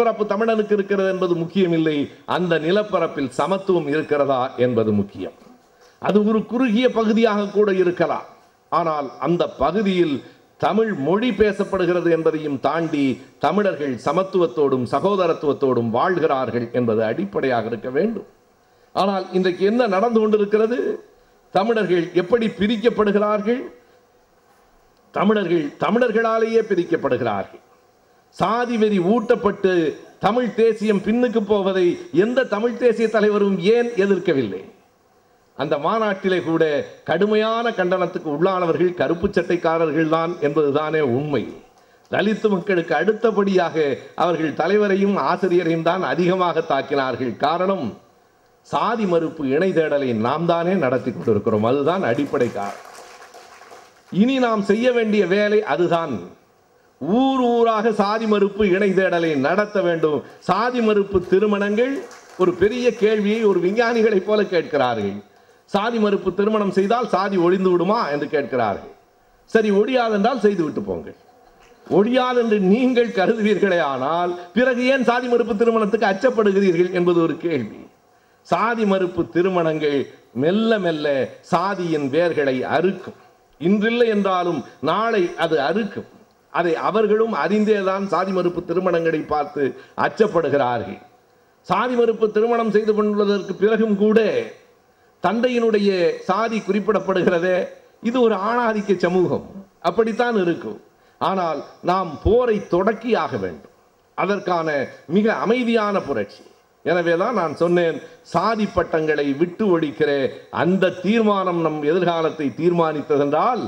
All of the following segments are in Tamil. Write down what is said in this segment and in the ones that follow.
நிலப்பரப்பு தமிழனுக்கு இருக்கிறது என்பது முக்கியமில்லை. அந்த நிலப்பரப்பில் சமத்துவம் இருக்கிறதா என்பது முக்கியம். அது ஒரு குறுகிய பகுதியாக கூட இருக்கலாம். ஆனால் அந்த பகுதியில் தமிழ் மொழி பேசப்படுகிறது என்பதையும் தாண்டி தமிழர்கள் சமத்துவத்தோடும் சகோதரத்துவத்தோடும் வாழ்கிறார்கள் என்பது அடிப்படையாக இருக்க வேண்டும். ஆனால் இன்றைக்கு என்ன நடந்து கொண்டிருக்கிறது? தமிழர்கள் எப்படி பிரிக்கப்படுகிறார்கள்? தமிழர்கள் தமிழர்களாலேயே பிரிக்கப்படுகிறார்கள். சாதி வெறி ஊட்டப்பட்டு தமிழ் தேசியம் பின்னுக்கு போவதை எந்த தமிழ் தேசிய தலைவரும் ஏன் எதிர்க்கவில்லை? அந்த மாநாட்டிலே கூட கடுமையான கண்டனத்துக்கு உள்ளானவர்கள் கருப்பு சட்டைக்காரர்கள் தான் என்பதுதானே உண்மை. தலித்து மக்களுக்கு அடுத்தபடியாக அவர்கள் தலைவரையும் ஆசிரியரையும் தான் அதிகமாக தாக்கினார்கள். காரணம் சாதி மறுப்பு இணை தேடலை நாம் தானே நடத்தி கொண்டிருக்கிறோம். அதுதான் அடிப்படை காரணம். இனி நாம் செய்ய வேண்டிய வேலை அதுதான். ஊர் ஊராக சாதி மறுப்பு இணை தேடலை நடத்த வேண்டும். சாதி மறுப்பு திருமணங்கள் ஒரு பெரிய கேள்வியை ஒரு விஞ்ஞானிகளைப் போல கேட்கிறார்கள். சாதி மறுப்பு திருமணம் செய்தால் சாதி ஒழிந்து விடுமா என்று கேட்கிறார்கள். சரி ஒழியாதென்றால் செய்து விட்டு போங்கள். ஒழியாது என்று நீங்கள் கருதுவீர்களே ஆனால் பிறகு ஏன் சாதி மறுப்பு திருமணத்துக்கு அச்சப்படுகிறீர்கள் என்பது ஒரு கேள்வி. சாதி மறுப்பு திருமணங்கள் மெல்ல மெல்ல சாதியின் வேர்களை அறுக்கும். இன்றில்லை என்றாலும் நாளை அது அறுக்கும். அதை அவர்களும் அறிந்தேதான் சாதி மறுப்பு திருமணங்களை பார்த்து அச்சப்படுகிறார்கள். சாதி மறுப்பு திருமணம் செய்து கொண்டுள்ளதற்கு பிறகும் கூட தந்தையினுடைய சாதி குறிப்பிடப்படுகிறதே இது ஒரு ஆணாதிக்க சமூகம். அப்படித்தான் இருக்கும். ஆனால் நாம் போரை தொடக்கியாக வேண்டும். அதற்கான மிக அமைதியான புரட்சி. எனவே தான் நான் சொன்னேன் சாதி பட்டங்களை விட்டு ஒழிக்கிற அந்த தீர்மானம் நம் எதிர்காலத்தை தீர்மானித்ததென்றால்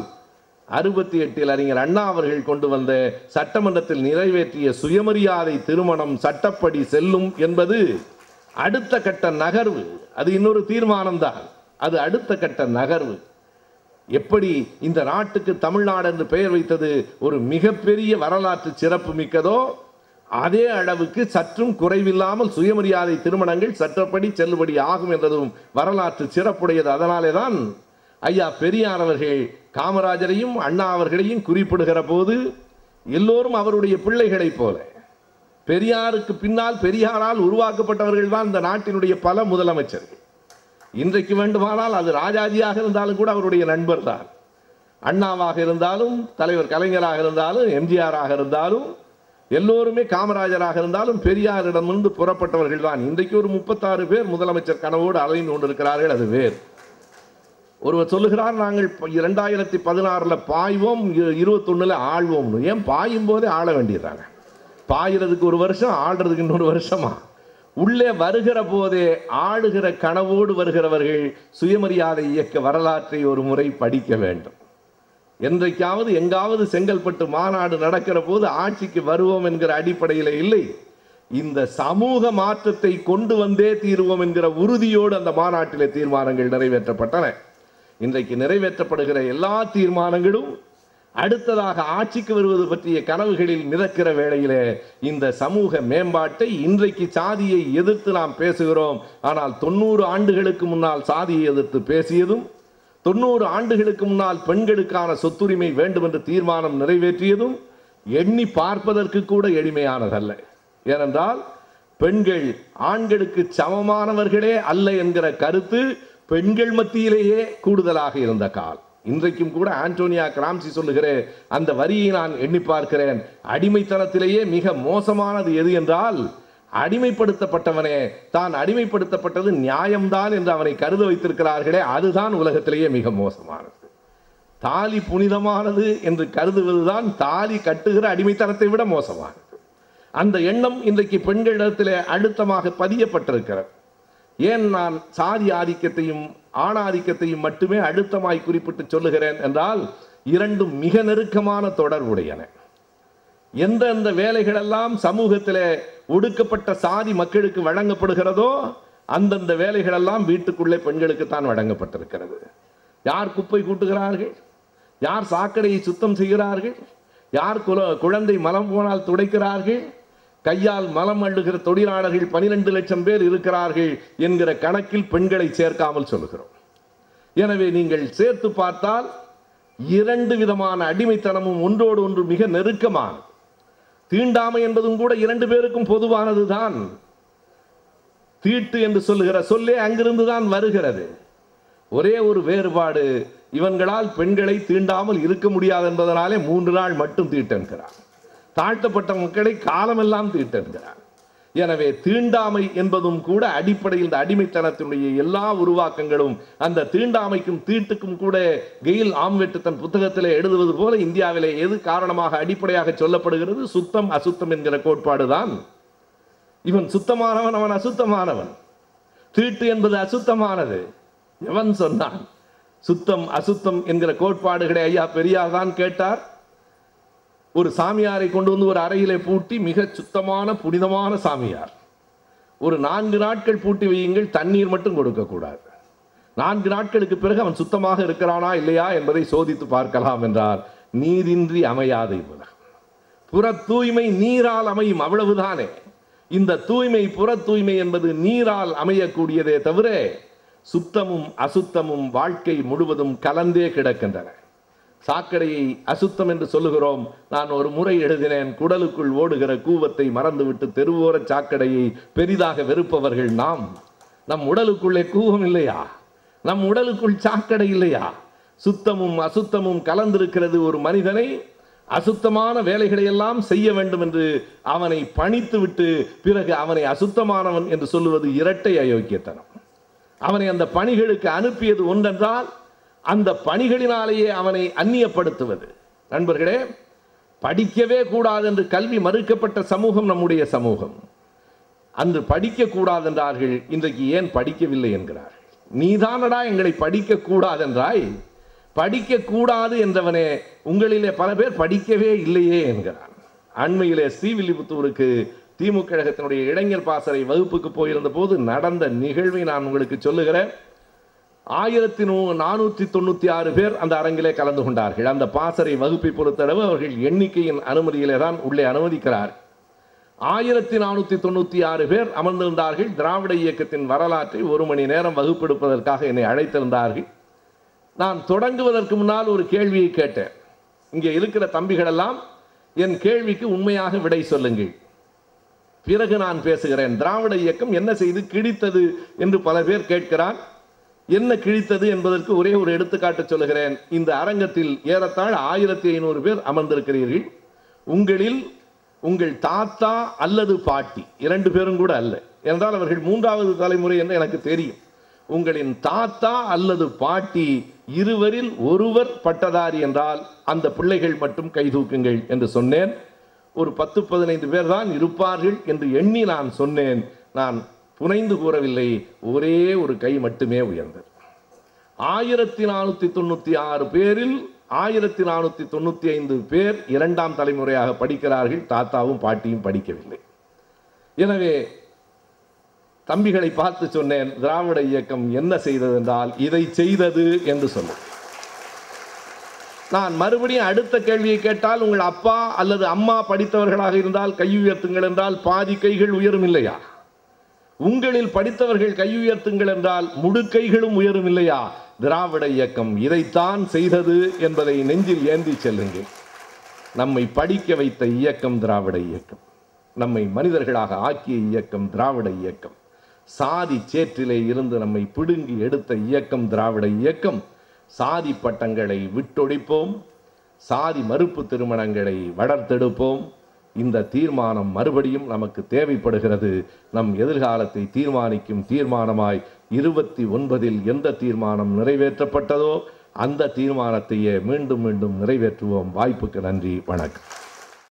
அறுபத்தி எட்டில் அறிஞர் அண்ணா அவர்கள் கொண்டு வந்த சட்டமன்றத்தில் நிறைவேற்றிய சுயமரியாதை திருமணம் சட்டப்படி செல்லும் என்பது அடுத்த கட்ட நகர்வு. அது இன்னொரு தீர்மானம் தான் அது அடுத்த கட்ட நகர்வு. எப்படி இந்த நாட்டுக்கு தமிழ்நாடு என்று பெயர் வைத்தது ஒரு மிகப்பெரிய வரலாற்று சிறப்பு மிக்கதோ அதே அளவுக்கு சற்றும் குறைவில்லாமல் சுயமரியாதை திருமணங்கள் சட்டப்படி செல்லுபடி ஆகும் என்றதும் வரலாற்று சிறப்புடையது. அதனாலே தான் ஐயா பெரியார் அவர்கள் காமராஜரையும் அண்ணா அவர்களையும் குறிப்பிடுகிற போது எல்லோரும் அவருடைய பிள்ளைகளைப் போல. பெரியாருக்கு பின்னால் பெரியாரால் உருவாக்கப்பட்டவர்கள் தான் இந்த நாட்டினுடைய பல முதலமைச்சர்கள். இன்றைக்கு வேண்டுமானால் அது ராஜாஜியாக இருந்தாலும் கூட அவருடைய நண்பர் தான். அண்ணாவாக இருந்தாலும் தலைவர் கலைஞராக இருந்தாலும் எம்ஜிஆராக இருந்தாலும் எல்லோருமே காமராஜராக இருந்தாலும் பெரியாரிடமிருந்து புறப்பட்டவர்கள் தான். இன்றைக்கு ஒரு முப்பத்தாறு பேர் முதலமைச்சர் கனவோடு அலைந்து கொண்டிருக்கிறார்கள் அது வேறு. ஒருவர் சொல்லுகிறார் நாங்கள் இரண்டாயிரத்தி பதினாறில் பாய்வோம் இருபத்தொன்னில் ஆழ்வோம்னு ஏன் பாயும் போதே ஆள வேண்டியதாங்க பாயிறதுக்கு ஒரு வருஷம் ஆடுறதுக்கு இன்னொரு வருஷமா? உள்ளே வருகிற போதே ஆளுகிற கனவோடு வருகிறவர்கள் சுயமரியாதை இயக்க வரலாற்றை ஒரு முறை படிக்க வேண்டும். என்றைக்காவது எங்காவது செங்கல்பட்டு மாநாடு நடக்கிற போது ஆட்சிக்கு வருவோம் என்கிற அடிப்படையில் இல்லை. இந்த சமூக மாற்றத்தை கொண்டு வந்தே தீருவோம் என்கிற உறுதியோடு அந்த மாநாட்டிலே தீர்மானங்கள் நிறைவேற்றப்பட்டன. இன்றைக்கு நிறைவேற்றப்படுகிற எல்லா தீர்மானங்களும் அடுத்ததாக ஆட்சிக்கு வருவது பற்றிய கனவுகளில் மிதக்கிற வேளையிலே இந்த சமூக மேம்பாட்டை இன்றைக்கு சாதியை எதிர்த்து நாம் பேசுகிறோம். ஆனால் தொண்ணூறு ஆண்டுகளுக்கு முன்னால் சாதியை எதிர்த்து பேசியதும் தொண்ணூறு ஆண்டுகளுக்கு முன்னால் பெண்களுக்கான சொத்துரிமை வேண்டும் என்று தீர்மானம் நிறைவேற்றியதும் எண்ணி பார்ப்பதற்கு கூட எளிமையானதல்ல. ஏனென்றால் பெண்கள் ஆண்களுக்கு சமமானவர்களே அல்ல என்கிற கருத்து பெண்கள் மத்தியிலேயே கூடுதலாக இருந்த கால். இன்றைக்கும் கூட ஆண்டோனியா கிராம்சி சொல்லுகிற அந்த வரியை நான் எண்ணி பார்க்கிறேன். அடிமைத்தனத்திலேயே மிக மோசமானது எது என்றால் அடிமைப்படுத்தப்பட்டவனே தான் அடிமைப்படுத்தப்பட்டது நியாயம்தான் என்று அவனை கருத வைத்திருக்கிறார்களே அதுதான் உலகத்திலேயே மிக மோசமானது. தாலி புனிதமானது என்று கருதுவதுதான் தாலி கட்டுகிற அடிமைத்தனத்தை விட மோசமானது. அந்த எண்ணம் இன்றைக்கு பெண்களிடத்திலே அழுத்தமாக பதியப்பட்டிருக்கிறது. ஏன் நான் சாதி ஆதிக்கத்தையும் ஆணாதிக்கத்தையும் மட்டுமே அழுத்தமாய் குறிப்பிட்டு சொல்லுகிறேன் என்றால் இரண்டும் மிக நெருக்கமான தொடர்புடையன. எந்தெந்த வேலைகளெல்லாம் சமூகத்தில் ஒடுக்கப்பட்ட சாதி மக்களுக்கு வழங்கப்படுகிறதோ அந்தந்த வேலைகளெல்லாம் வீட்டுக்குள்ளே பெண்களுக்கு தான் வழங்கப்பட்டிருக்கிறது. யார் குப்பை கூட்டுகிறார்கள்? யார் சாக்கடையை சுத்தம் செய்கிறார்கள்? யார் குழந்தை மலம் போனால் துடைக்கிறார்கள்? கையால் மலம் அள்ளுகிற தொழிலாளர்கள் பனிரெண்டு லட்சம் பேர் இருக்கிறார்கள் என்கிற கணக்கில் பெண்களை சேர்க்காமல் சொல்லுகிறோம். எனவே நீங்கள் சேர்த்து பார்த்தால் இரண்டு விதமான அடிமைத்தனமும் ஒன்றோடு ஒன்று மிக நெருக்கமானது. தீண்டாமை என்பதும் கூட இரண்டு பேருக்கும் பொதுவானதுதான். தீட்டு என்று சொல்லுகிற சொல்லே அங்கிருந்து தான் வருகிறது. ஒரே ஒரு வேறுபாடு இவன்களால் பெண்களை தீண்டாமல் இருக்க முடியாது என்பதனாலே மூன்று நாள் மட்டும் தீட்டென்கிறார் தாழ்த்தப்பட்ட மக்களை காலமெல்லாம் தீட்டுகிறார் எனவே தீண்டாமை என்பதும் கூட அடிப்படையில் இந்த அடிமைத்தனத்தினுடைய எல்லா உருவாக்கங்களும் அந்த தீண்டாமைக்கும் தீட்டுக்கும் கூட கெயில் ஆம்வெட்டு தன் புத்தகத்திலே எழுதுவது போல இந்தியாவிலே எது காரணமாக அடிப்படையாக சொல்லப்படுகிறது? சுத்தம் அசுத்தம் என்கிற கோட்பாடுதான். இவன் சுத்தமானவன் அவன் அசுத்தமானவன். தீட்டு என்பது அசுத்தமானது. எவன் சொன்னான்? சுத்தம் அசுத்தம் என்கிற கோட்பாடுகளை ஐயா பெரியார் தான் கேட்டார். ஒரு சாமியாரை கொண்டு வந்து ஒரு அறையிலே பூட்டி மிக சுத்தமான புனிதமான சாமியார். ஒரு நான்கு நாட்கள் பூட்டி வையுங்கள் தண்ணீர் மட்டும் கொடுக்கக்கூடாது நான்கு நாட்களுக்கு பிறகு அவன் சுத்தமாக இருக்கிறானா இல்லையா என்பதை சோதித்து பார்க்கலாம் என்றார். நீரின்றி அமையாது இவ்வுலகம். புற தூய்மை நீரால் அமையும் அவ்வளவுதானே. இந்த தூய்மை புற தூய்மை என்பது நீரால் அமையக்கூடியதே தவிர சுத்தமும் அசுத்தமும் வாழ்க்கை முழுவதும் கலந்தே கிடக்கின்றன. சாக்கடையை அசுத்தம் என்று சொல்லுகிறோம். நான் ஒரு முறை எழுதினேன் குடலுக்குள் ஓடுகிற கூவத்தை மறந்துவிட்டு தெருவோர சாக்கடையை பெரிதாக வெறுப்பவர்கள் நாம். நம் உடலுக்குள்ளே கூவம் இல்லையா? நம் உடலுக்குள் சாக்கடை இல்லையா? சுத்தமும் அசுத்தமும் கலந்திருக்கிறது ஒரு மனிதனை. அசுத்தமான வேலைகளை எல்லாம் செய்ய வேண்டும் என்று அவனை பணித்து விட்டு பிறகு அவனை அசுத்தமானவன் என்று சொல்லுவது இரட்டை அயோக்கியத்தனம். அவனை அந்த பணிகளுக்கு அனுப்பியது ஒன்றென்றால் அந்த பணிகளினாலேயே அவனை அந்நியப்படுத்துவது. நண்பர்களே படிக்கவே கூடாது என்று கல்வி மறுக்கப்பட்ட சமூகம் நம்முடைய சமூகம். அன்று படிக்க கூடாது என்றார்கள் இன்றைக்கு ஏன் படிக்கவில்லை என்கிறார்கள். நீதானடா எங்களை படிக்க கூடாது என்றாய் படிக்க கூடாது என்றவனே உங்களிலே பல பேர் படிக்கவே இல்லையே என்கிறான். அண்மையிலே ஸ்ரீவில்லிபுத்தூருக்கு திமுக கழகத்தினுடைய இளைஞர் பாசறை வகுப்புக்கு போயிருந்த போது நடந்த நிகழ்வை நான் உங்களுக்கு சொல்லுகிறேன். ஆயிரத்தி நூ நானூற்றி தொண்ணூற்றி ஆறு பேர் அந்த அரங்கிலே கலந்து கொண்டார்கள். அந்த பாசறை வகுப்பை பொறுத்தளவு அவர்கள் எண்ணிக்கையின் அனுமதியிலே தான் உள்ளே அனுமதிக்கிறார். ஆயிரத்தி நானூற்றி தொண்ணூற்றி ஆறு பேர் அமர்ந்திருந்தார்கள். திராவிட இயக்கத்தின் வரலாற்றை ஒரு மணி நேரம் வகுப்பெடுப்பதற்காக என்னை அழைத்திருந்தார்கள். நான் தொடங்குவதற்கு முன்னால் ஒரு கேள்வியை கேட்டேன். இங்கே இருக்கிற தம்பிகளெல்லாம் என் கேள்விக்கு உண்மையாக விடை சொல்லுங்கள். பிறகு நான் பேசுகிறேன். திராவிட இயக்கம் என்ன செய்து கிடித்தது என்று பல பேர் கேட்கிறான் என்ன கிழித்தது என்பதற்கு ஒரே ஒரு எடுத்துக்காட்டு சொல்லுகிறேன். இந்த அரங்கத்தில் ஏறத்தாழ ஆயிரத்தி ஐநூறு பேர் அமர்ந்திருக்கிறீர்கள். உங்களில் உங்கள் தாத்தா அல்லது பாட்டி இரண்டு பேரும் கூட அல்ல. என்றால் அவர்கள் மூன்றாவது தலைமுறை என்று எனக்கு தெரியும். உங்களின் தாத்தா அல்லது பாட்டி இருவரில் ஒருவர் பட்டதாரி என்றால் அந்த பிள்ளைகள் மட்டும் கைதூக்குங்கள் என்று சொன்னேன். ஒரு பத்து பதினைந்து பேர் தான் இருப்பார்கள் என்று எண்ணி நான் சொன்னேன். நான் புனைந்து கூறவில்லை. ஒரே ஒரு கை மட்டுமே உயர்ந்தது. ஆயிரத்தி நானூத்தி தொண்ணூற்றி ஆறு பேரில் ஆயிரத்தி நானூற்றி தொண்ணூத்தி ஐந்து பேர் இரண்டாம் தலைமுறையாக படிக்கிறார்கள். தாத்தாவும் பாட்டியும் படிக்கவில்லை. எனவே தம்பிகளை பார்த்து சொன்னேன் திராவிட இயக்கம் என்ன செய்தது என்றால் இதை செய்தது என்று சொன்னேன். நான் மறுபடியும் அடுத்த கேள்வியை கேட்டால் உங்கள் அப்பா அல்லது அம்மா படித்தவர்களாக இருந்தால் கை உயர்த்துங்கள் என்றால் பாதி கைகள் உயரும் இல்லையா? உங்களில் படித்தவர்கள் கையுயர்த்துங்கள் என்றால் முடுக்கைகளும் உயரும் இல்லையா திராவிட இயக்கம் இதைத்தான் செய்தது என்பதை நெஞ்சில் ஏந்தி செல்லுங்கள். நம்மை படிக்க வைத்த இயக்கம் திராவிட இயக்கம். நம்மை மனிதர்களாக ஆக்கிய இயக்கம் திராவிட இயக்கம். சாதி சேற்றிலே இருந்து நம்மை பிடுங்கி எடுத்த இயக்கம் திராவிட இயக்கம். சாதி பட்டங்களை விட்டொழிப்போம். சாதி மறுப்பு திருமணங்களை வளர்த்தெடுப்போம். இந்த தீர்மானம் மறுபடியும் நமக்கு தேவைப்படுகிறது. நம் எதிர்காலத்தை தீர்மானிக்கும் தீர்மானமாய் இருபத்தி ஒன்பதில் எந்த தீர்மானம் நிறைவேற்றப்பட்டதோ அந்த தீர்மானத்தையே மீண்டும் மீண்டும் நிறைவேற்றுவோம். வாய்ப்புக்கு நன்றி. வணக்கம்.